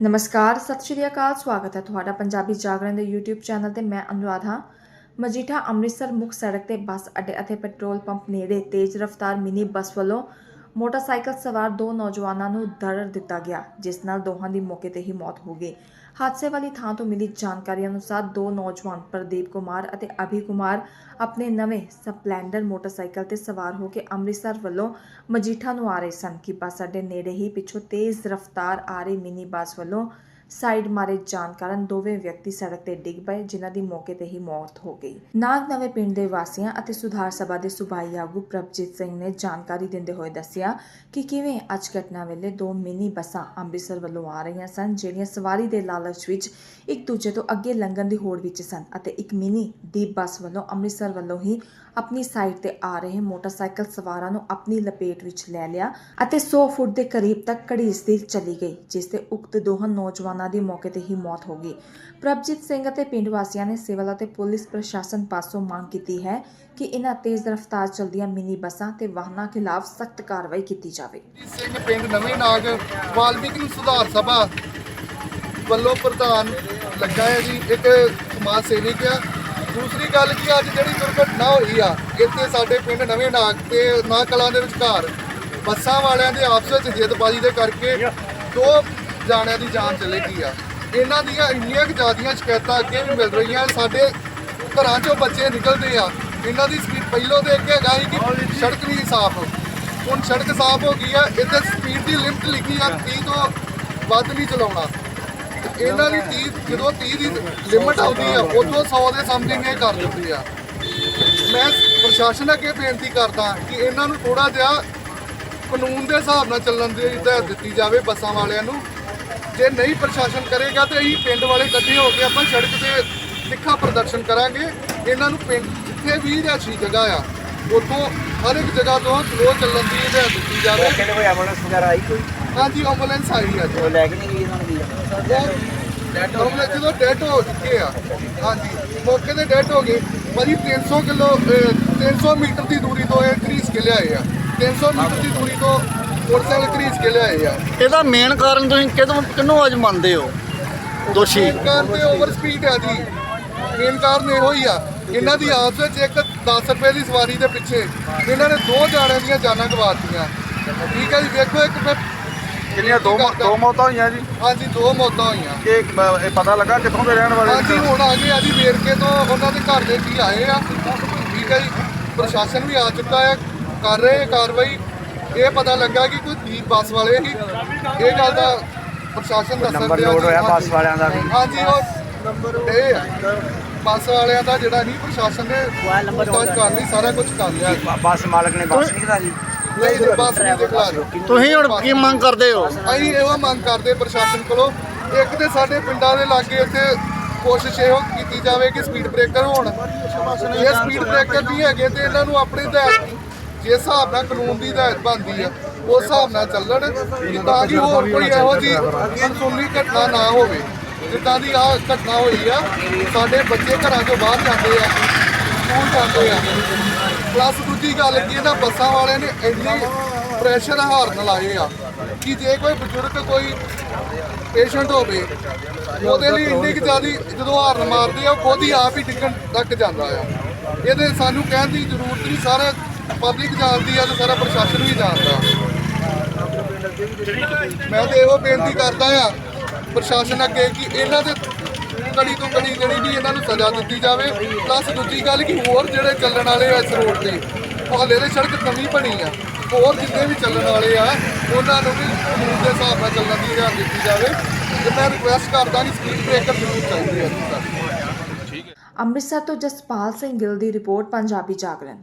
ਨਮਸਕਾਰ, ਸਤਿ ਸ਼੍ਰੀ ਅਕਾਲ, ਸਵਾਗਤ ਹੈ ਤੁਹਾਡਾ ਪੰਜਾਬੀ ਜਾਗਰਣ ਦੇ YouTube ਚੈਨਲ ਤੇ ਮੈਂ ਅਨੁਰਾਧ। ਹਾਂ ਮਜੀਠਾ ਅੰਮ੍ਰਿਤਸਰ ਮੁੱਖ ਸੜਕ ਤੇ ਬੱਸ ਅੱਡੇ ਅਤੇ ਪੈਟਰੋਲ ਪੰਪ ਨੇੜੇ ਤੇਜ਼ ਰਫ਼ਤਾਰ ਮਿਨੀ ਬੱਸ ਵੱਲੋਂ ਮੋਟਰਸਾਈਕਲ ਸਵਾਰ ਦੋ ਨੌਜਵਾਨਾਂ ਨੂੰ ਦਰੜ ਦਿੱਤਾ ਗਿਆ, ਜਿਸ ਨਾਲ ਦੋਹਾਂ ਦੀ ਮੌਕੇ ਤੇ ਹੀ ਮੌਤ ਹੋ ਗਈ। ਹਾਦਸੇ ਵਾਲੀ ਥਾਂ ਤੋਂ ਮਿਲੀ ਜਾਣਕਾਰੀ ਅਨੁਸਾਰ ਦੋ ਨੌਜਵਾਨ ਪ੍ਰਦੀਪ ਕੁਮਾਰ ਅਤੇ ਅਭੀ ਕੁਮਾਰ ਆਪਣੇ ਨਵੇਂ ਸਪਲੈਂਡਰ ਮੋਟਰਸਾਈਕਲ ਤੇ ਸਵਾਰ ਹੋ ਕੇ ਅੰਮ੍ਰਿਤਸਰ ਵੱਲੋਂ ਮਜੀਠਾ ਨੂੰ ਆ ਰਹੇ ਸਨ। ਕਿ ਬੱਸ ਅੱਡੇ ਨੇੜੇ ਹੀ ਪਿੱਛੋਂ ਤੇਜ਼ ਰਫ਼ਤਾਰ ਆ ਰਹੀ ਮਿਨੀ ਬੱਸ ਵੱਲੋਂ ਸਾਈਡ ਮਾਰੇ ਜਾਣ ਕਾਰਨ ਦੋਵੇਂ ਵਿਅਕਤੀ ਸੜਕ ਤੇ ਡਿੱਗ ਪਏ, ਜਿਨ੍ਹਾਂ ਦੀ ਮੌਕੇ ਤੇ ਹੀ ਮੌਤ ਹੋ ਗਈ। ਨਾਗ ਨਵੇਂ ਪਿੰਡ ਦੇ ਵਾਸੀਆਂ ਅਤੇ ਸੁਧਾਰ ਸਭਾ ਦੇ ਸੁਭਾਈ ਆਗੂ ਪ੍ਰਭਜੀਤ ਸਿੰਘ ਨੇ ਜਾਣਕਾਰੀ ਦਿੰਦੇ ਹੋਏ ਦੱਸਿਆ ਕਿ ਕਿਵੇਂ ਅੱਜ ਘਟਨਾ ਵੇਲੇ ਦੋ ਮਿਨੀ ਬੱਸਾਂ ਅੰਮ੍ਰਿਤਸਰ ਵੱਲੋਂ ਆ ਰਹੀਆਂ ਸਨ, ਜਿਹੜੀਆਂ ਸਵਾਰੀ ਦੇ ਲਾਲਚ ਵਿੱਚ ਇੱਕ ਦੂਜੇ ਤੋਂ ਅੱਗੇ ਲੰਘਣ ਦੀ ਹੋੜ ਵਿੱਚ ਸਨ ਅਤੇ ਇੱਕ ਮਿਨੀ ਦੀਪ ਬੱਸ ਵੱਲੋਂ ਅੰਮ੍ਰਿਤਸਰ ਵੱਲੋਂ ਹੀ ਆਪਣੀ ਸਾਈਡ ਤੇ ਆ ਰਹੇ ਮੋਟਰਸਾਈਕਲ ਸਵਾਰਾਂ ਨੂੰ ਆਪਣੀ ਲਪੇਟ ਵਿੱਚ ਲੈ ਲਿਆ ਅਤੇ 100 ਫੁੱਟ ਦੇ ਕਰੀਬ ਤੱਕ ਘੜੀਸਦੀ ਚਲੀ ਗਈ, ਜਿਸ ਤੇ ਉਕਤ ਦੋਹਾਂ ਨੌਜਵਾਨ ਦੀ ਮੌਕੇ ਤੇ ਹੀ ਮੌਤ ਹੋ ਗਈ। ਪ੍ਰਭਜੀਤ ਸਿੰਘ ਅਤੇ ਪਿੰਡ ਵਾਸੀਆਂ ਨੇ ਸਿਵਲ ਅਤੇ ਪੁਲਿਸ ਪ੍ਰਸ਼ਾਸਨ ਪਾਸੋਂ ਮੰਗ ਕੀਤੀ ਹੈ ਕਿ ਇਹਨਾਂ ਤੇਜ਼ ਰਫ਼ਤਾਰ ਚਲਦੀਆਂ ਮਿਨੀ ਬੱਸਾਂ ਤੇ ਵਾਹਨਾਂ ਖਿਲਾਫ ਸਖਤ ਕਾਰਵਾਈ ਕੀਤੀ ਜਾਵੇ। ਸਿੰਘ ਪਿੰਡ ਨਵੇਂ ਨਾਗ ਵਾਲਮੀਕੀ ਸੁਧਾਰ ਸਭਾ ਵੱਲੋਂ ਪ੍ਰਧਾਨ ਲੱਗਾ ਹੈ ਜੀ, ਇੱਕ ਸਮਾਜ ਸੇਵਕ ਆ। ਦੂਸਰੀ ਗੱਲ ਕੀ ਅੱਜ ਜਿਹੜੀ ਦੁਰਘਟਨਾ ਹੋਈ ਆ, ਇੱਥੇ ਸਾਡੇ ਪਿੰਡ ਨਵੇਂ ਨਾਗ ਤੇ ਨਾ ਕਲਾਂ ਦੇ ਵਿਚਕਾਰ ਬੱਸਾਂ ਵਾਲਿਆਂ ਦੇ ਆਪਸ ਵਿੱਚ ਜਿੱਦਬਾਜ਼ੀ ਦੇ ਕਰਕੇ ਦੋ ਜਾਣਿਆਂ ਦੀ ਜਾਨ ਚਲੇਗੀ ਆ। ਇਹਨਾਂ ਦੀਆਂ ਇੰਨੀਆਂ ਜ਼ਿਆਦੀਆਂ ਸ਼ਿਕਾਇਤਾਂ ਅੱਗੇ ਵੀ ਮਿਲ ਰਹੀਆਂ, ਸਾਡੇ ਘਰਾਂ 'ਚੋਂ ਬੱਚੇ ਨਿਕਲਦੇ ਆ। ਇਹਨਾਂ ਦੀ ਸਪੀਡ ਪਹਿਲੋਂ ਦੇ ਅੱਗੇ ਹੈਗਾ ਸੀ ਕਿ ਸੜਕ ਨਹੀਂ ਸਾਫ਼। ਹੁਣ ਸੜਕ ਸਾਫ਼ ਹੋ ਗਈ ਆ, ਇੱਥੇ ਸਪੀਡ ਦੀ ਲਿਮਟ ਲਿਖੀ ਆ 30 ਤੋਂ ਵੱਧ ਨਹੀਂ ਚਲਾਉਣਾ। ਤੇ ਇਹਨਾਂ ਦੀ 30 ਜਦੋਂ 30 ਦੀ ਲਿਮਟ ਆਉਂਦੀ ਆ ਉਦੋਂ 100 ਦੇ ਸਮਥਿੰਗ ਇਹ ਕਰ ਦਿੰਦੇ ਆ। ਮੈਂ ਪ੍ਰਸ਼ਾਸਨ ਅੱਗੇ ਬੇਨਤੀ ਕਰਦਾ ਕਿ ਇਹਨਾਂ ਨੂੰ ਥੋੜਾ ਜਿਹਾ ਕਾਨੂੰਨ ਦੇ ਹਿਸਾਬ ਨਾਲ ਚੱਲਣ ਦੀ ਹਦਾਇਤ ਦਿੱਤੀ ਜਾਵੇ ਬੱਸਾਂ ਵਾਲਿਆਂ ਨੂੰ। ਜੇ ਨਹੀਂ ਪ੍ਰਸ਼ਾਸਨ ਕਰੇਗਾ ਤੇ ਅਸੀਂ ਪਿੰਡ ਵਾਲੇ ਇਕੱਠੇ ਹੋ ਕੇ ਆਪਾਂ ਸੜਕ ਤੇ ਤਿੱਖਾ ਪ੍ਰਦਰਸ਼ਨ ਕਰਾਂਗੇ। ਇਹਨਾਂ ਨੂੰ ਪਿੰਡ ਜਿੱਥੇ ਵੀ ਰਿਹਾਇਸ਼ੀ ਜਗ੍ਹਾ ਆ ਉੱਥੋਂ ਹਰ ਇੱਕ ਜਗ੍ਹਾ ਤੋਂ ਸਲੋ ਚੱਲਣ ਦੀ ਹਦਾਇਤ ਦਿੱਤੀ ਜਾਵੇ। ਤੇ ਕੋਈ ਐਂਬੂਲੈਂਸ ਵਗੈਰਾ ਆਈ ਕੋਈ? ਹਾਂਜੀ ਐਂਬੂਲੈਂਸ ਆਈ ਆ ਜੀ। ਉਹ ਲੈ ਕੇ ਨਹੀਂ ਗਈ ਇਹਨਾਂ ਨੂੰ ਜਦੋਂ ਡੈਡ ਹੋ ਚੁੱਕੇ ਆ ਹਾਂਜੀ ਮੌਕੇ ਤੇ ਡੈਡ ਹੋ ਗਏ ਭਾਜੀ 300 ਕਿਲੋ ਅਹ, 300 ਮੀਟਰ ਦੀ ਦੂਰੀ ਤੋਂ ਇਹ ਘਰੀਸ ਕੇ ਲਿਆਏ ਆ 300 ਮੀਟਰ ਦੀ ਦੂਰੀ ਤੋਂ ਮੋਟਰਸਾਈਕਲ ਘਰੀਸ ਕੇ ਲਿਆਏ ਆ। ਇਹਦਾ ਮੇਨ ਕਾਰਨ ਤੁਸੀਂ ਕਿਦੋਂ ਕਿੰਨੂੰ ਅੱਜ ਮੰਨਦੇ ਹੋ? ਦੋਸ਼ੀ। ਕਾਰਨ ਤੇ ਓਵਰ ਸਪੀਡ ਆ ਜੀ। ਮੇਨ ਕਾਰਨ ਇਹੋ ਹੀ ਆ। ਇਹਨਾਂ ਦੀ ਆਪਸ ਵਿੱਚ ਇੱਕ 10 ਰੁਪਏ ਦੀ ਸਵਾਰੀ ਦੇ ਪਿੱਛੇ ਇਹਨਾਂ ਨੇ ਦੋ ਜਾਣਿਆਂ ਦੀਆਂ ਜਾਨਾਂ ਗਵਾਤੀਆਂ ਠੀਕ ਹੈ ਜੀ ਵੇਖੋ ਇੱਕ ਮੈਂ ਕਿੰਨੀਆਂ? ਦੋ ਮੌ- ਦੋ ਮੌਤਾਂ ਹੋਈਆਂ ਜੀ? ਹਾਂਜੀ ਦੋ ਮੌਤਾਂ ਹੋਈਆਂ। ਇਹ ਬ- ਇਹ ਪਤਾ ਲੱਗਾ ਕਿੱਥੋਂ ਦੇ ਰਹਿਣ ਵਾਲੇ ਹਾਂਜੀ ਹੁਣ ਆ ਗਏ ਆ ਜੀ ਵੇਰਕੇ ਤੋਂ ਉਹਨਾਂ ਦੇ ਘਰ ਦੇ ਕੀ ਆਏ ਆ। ਠੀਕ ਹੈ ਜੀ ਪ੍ਰਸ਼ਾਸਨ ਵੀ ਆ ਚੁੱਕਾ ਹੈ ਕਰ ਰਹੇ ਆ ਕਾਰਵਾਈ। ਇਹ ਪਤਾ ਲੱਗਾ ਕਿ ਕੋਈ ਦੀਪ ਬੱਸ ਵਾਲੇ ਹੀ ਇਹ ਗੱਲ ਦਾ ਪ੍ਰਸ਼ਾਸਨ ਦੱਸਣ ਨੰਬਰ ਲੋਡ। ਹੋਇਆ। ਬੱਸ ਵਾਲਿਆਂ ਦਾ ਵੀ? ਹਾਂਜੀ ਉਹ ਨੰਬਰ ਇਹ ਆ। ਬੱਸ ਵਾਲਿਆਂ ਦਾ ਜਿਹੜਾ ਨਹੀਂ ਪ੍ਰਸ਼ਾਸਨ ਨੇ ਪੁੱਛਤਾਛ ਕਰ ਲਈ ਸਾਰਾ ਕੁਝ ਕਰ ਲਿਆ। ਬੱਸ ਮਾਲਕ ਨੇ ਬੱਸ ਨਹੀਂ ਕਰਾ ਜੀ ਨਹੀਂ ਜੀ, ਬੱਸ ਨਹੀਂ ਦਿਖਲਾ ਰਹੀ ਤੁਸੀਂ ਹੁਣ ਕੀ ਮੰਗ ਕਰਦੇ ਹੋ? ਅਸੀਂ ਇਹੋ ਮੰਗ ਕਰਦੇ ਪ੍ਰਸ਼ਾਸਨ ਕੋਲੋਂ ਇੱਕ ਤੇ ਸਾਡੇ ਪਿੰਡਾਂ ਦੇ ਲਾਗੇ ਇੱਥੇ ਕੋਸ਼ਿਸ਼ ਇਹੋ ਕੀਤੀ ਜਾਵੇ ਕਿ ਸਪੀਡ ਬ੍ਰੇਕਰ ਹੋਣ। ਇਹ ਸਪੀਡ ਬ੍ਰੇਕਰ ਨਹੀਂ ਹੈਗੇ ਤੇ ਇਹਨਾਂ ਨੂੰ ਆਪਣੀ ਹਦਾਇਤ ਜਿਸ ਹਿਸਾਬ ਨਾਲ ਕਾਨੂੰਨ ਦੀ ਹਦਾਇਤ ਬਣਦੀ ਆ, ਉਸ ਹਿਸਾਬ ਨਾਲ ਚੱਲਣ। ਕਿ ਤਾਂ ਕਿ ਹੋਰ ਕੋਈ ਇਹੋ ਜੀ ਅਨਸੁਣੀ ਘਟਨਾ ਨਾ ਹੋਵੇ ਜਿੱਦਾਂ ਦੀ ਆ ਘਟਨਾ ਹੋਈ ਆ, ਸਾਡੇ ਬੱਚੇ ਘਰਾਂ ਤੋਂ ਬਾਹਰ ਜਾਂਦੇ ਆ, ਸਕੂਲ ਜਾਂਦੇ ਆ। ਪਲੱਸ ਦੂਜੀ ਗੱਲ ਕੀ, ਇਹਨਾਂ ਬੱਸਾਂ ਵਾਲਿਆਂ ਨੇ ਇੰਨੀ ਪ੍ਰੈਸ਼ਰ ਹਾਰਨ ਲਾਏ ਆ ਕਿ ਜੇ ਕੋਈ ਬਜ਼ੁਰਗ ਕੋਈ ਪੇਸ਼ੈਂਟ ਹੋਵੇ, ਉਹਦੇ ਲਈ ਇੰਨੀ ਕੁ ਜ਼ਿਆਦੀ ਜਦੋਂ ਹਾਰਨ ਮਾਰਦੇ ਆ, ਉਹ ਖੁਦ ਹੀ ਆਪ ਹੀ ਡਿੱਗਣ ਤੱਕ ਜਾਂਦਾ ਆ। ਇਹਦੇ ਸਾਨੂੰ ਕਹਿਣ ਦੀ ਜ਼ਰੂਰਤ ਨਹੀਂ, ਸਾਰੇ ਪਬਲਿਕ ਜਾਣਦੀ ਆ ਤੇ ਸਾਰਾ ਪ੍ਰਸ਼ਾਸਨ ਵੀ ਜਾਣਦਾ। ਮੈਂ ਤੇ ਇਹੋ ਬੇਨਤੀ ਕਰਦਾ ਆ, ਪ੍ਰਸ਼ਾਸਨ ਅੱਗੇ ਕਿ ਇਹਨਾਂ ਦੇ ਕੜੀ ਤੋਂ ਕੜੀ ਜਿਹੜੀ ਵੀ ਇਹਨਾਂ ਨੂੰ ਸਜ਼ਾ ਦਿੱਤੀ ਜਾਵੇ, ਪਲੱਸ ਦੂਜੀ ਗੱਲ ਕਿ ਹੋਰ ਜਿਹੜੇ ਚੱਲਣ ਵਾਲੇ ਆ ਇਸ ਰੋਡ ਤੇ ਹਾਲੇ ਦੇ ਸੜਕ ਨਵੀਂ ਬਣੀ ਆ। ਹੋਰ ਜਿੰਨੇ ਵੀ ਚੱਲਣ ਵਾਲੇ ਆ, ਉਹਨਾਂ ਨੂੰ ਵੀ ਕਾਨੂੰਨ ਦੇ ਹਿਸਾਬ ਨਾਲ ਚੱਲਣ ਦੀ ਹਦਾਇਤ ਦਿੱਤੀ ਜਾਵੇ। ਤੇ ਮੈਂ ਰਿਕੁਐਸਟ ਕਰਦਾ ਕਿ ਸਪੀਡ ਬ੍ਰੇਕਰ ਜ਼ਰੂਰ ਚਾਹੀਦੇ ਆ ਅੰਮ੍ਰਿਤਸਰ ਤੋਂ ਜਸਪਾਲ ਸਿੰਘ ਗਿੱਲ ਦੀ ਰਿਪੋਰਟ, ਪੰਜਾਬੀ ਜਾਗਰਣ।